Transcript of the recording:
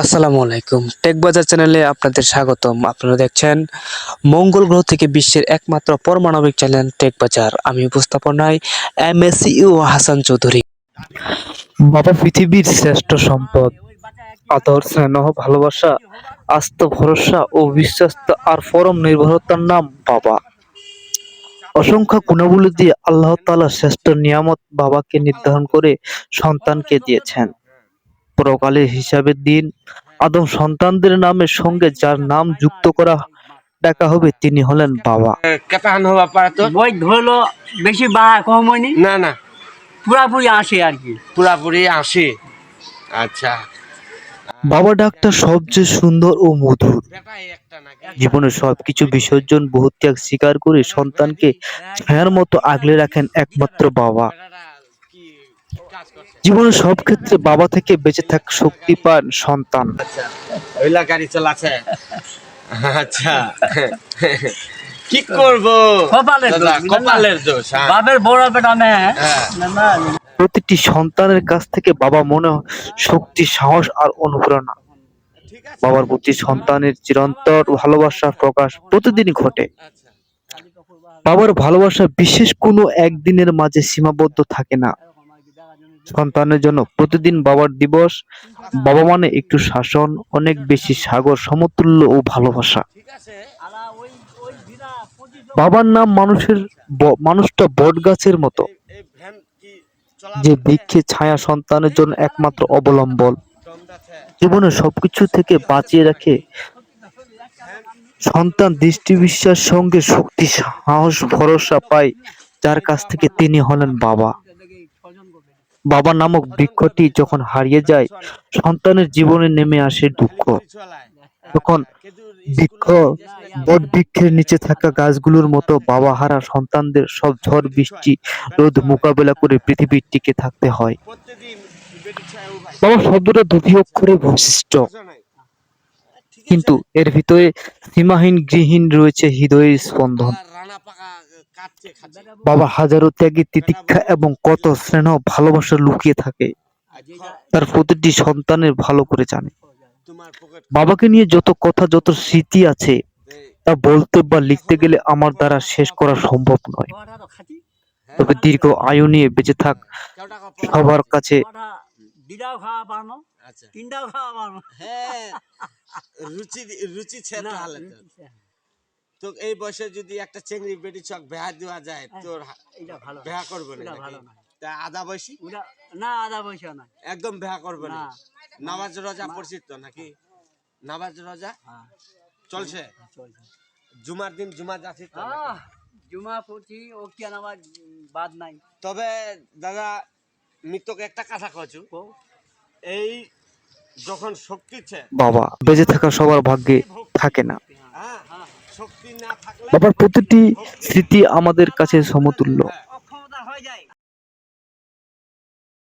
আসসালামু আলাইকুম। টেক বাজার চ্যানেলে আপনাদের স্বাগতম। আপনারা দেখছেন মঙ্গল গ্রহ থেকে বিশ্বের একমাত্র পরমাণবিক চ্যানেল টেক বাজার আমি উপস্থাপনায় M S U Hasan Chowdhury. বাবা, পৃথিবীর শ্রেষ্ঠ সম্পদ, আদর, স্নেহ, ভালোবাসা, আস্ত ভরসা ও বিশ্বাস্ত আর পরম নির্ভরতার নাম বাবা। অসংখ্য গুণাবলী দিয়ে আল্লাহ তাআলা শ্রেষ্ঠ নিয়ামত বাবাকে নির্ধারণ করে সন্তানকে দিয়েছেন। পরকালের হিসাবের দিন। আদম সন্তানদের নামের সঙ্গে যার নাম যুক্ত করা ডাকা হবে তিনি হলেন বাবা। পারা তো? বই ধরলো বেশি বা কম হয়নি? না না। পুরাপুরি আসে আর কি। পুরাপুরি আসে। আচ্ছা। বাবা ডাকটা সবচেয়ে সুন্দর ও মধুর। জীবনের সবকিছু বিসর্জন বহু ত্যাগ স্বীকার করে সন্তানকে ছায়ার মতো আগলে রাখেন একমাত্র বাবা। জীবনের সব ক্ষেত্রে বাবা থেকে বেঁচে থাকা শক্তি পান সন্তান। ওইলা গাড়ি চালাচ্ছে। আচ্ছা। কি করব? কপালের কপালের দোষ হ্যাঁ। বাপের বড় বেটা হ্যাঁ। প্রতিটি সন্তানের কাছ থেকে বাবা মনে হয় শক্তি সাহস আর অনুপ্রেরণা। বাবার প্রতি সন্তানের চিরন্তর ভালোবাসা প্রকাশ প্রতিদিনই ঘটে। আচ্ছা। বাবার ভালোবাসা বিশেষ কোনো একদিনের মাঝে সীমাবদ্ধ থাকে না। সন্তানের জন্য প্রতিদিন বাবার দিবস। বাবা মানে একটু শাসন, অনেক বেশি সাগর, সমতুল্য ও ভালোবাসা। বাবার নাম মানুষের মানুষটা বট গাছের মতো। যে বৃক্ষে ছায়া সন্তানের জন্য একমাত্র অবলম্বন। জীবনে সবকিছু থেকে বাঁচিয়ে রাখে। সন্তান দৃষ্টি বিশ্বাস সঙ্গে শক্তি, সাহস, ভরসা পায়। যার কাছ থেকে তিনি হলেন বাবা। বাবা নামক বৃক্ষটি যখন হারিয়ে যায়, সন্তানের জীবনে নেমে আসে দুঃখ। তখন বৃক্ষ, বট বৃক্ষের নিচে থাকা গাছগুলোর মতো বাবা হারা সন্তানদের সব ঝড়, বৃষ্টি, রোদ মোকাবেলা করে পৃথিবীর টিকে থাকতে হয়। বাবা শব্দটা দুটি অক্ষরে বৈশিষ্ট্য। কিন্তু এর ভিতরে সীমাহীন গৃহীন রয়েছে হৃদয়ের স্পন্দন। বাবা হাজারো ত্যাগী তিতিক্ষা এবং কত স্নেহ ভালোবাসা লুকিয়ে থাকে। তার প্রতিটি সন্তানের ভালো করে জানে। বাবাকে নিয়ে যত কথা যত স্মৃতি আছে তা বলতে বা লিখতে গেলে আমার দ্বারা শেষ করা সম্ভব নয়। তবে দীর্ঘ আয়ু নিয়ে বেঁচে থাক। সবার কাছে আচ্ছা। হ্যাঁ। রুচি রুচি তো এই বয়সে যদি একটা চেংড়ি বেটি চক বেহা দেওয়া যায় তোর হা- এটা বেহা করবে না ভালো না তা আধা বয়সী? না আধা পয়সা না একদম বেহা করবে না। নামাজ রোজা পড়ছিস তো নাকি? নামাজ রোজা হ্যাঁ। চলছে? চলছে। জুমার দিন জুমা যাচ্ছিস তো জুমা পড়ছি ও কি আমার বাদ নাই। তবে দাদা মৃত্যুকে একটা কথা কছু ও এই যখন শক্তি বাবা বেঁচে থাকা সবার ভাগ্যে থাকে না। বাবার প্রতিটি স্মৃতি আমাদের কাছে সমতুল্য।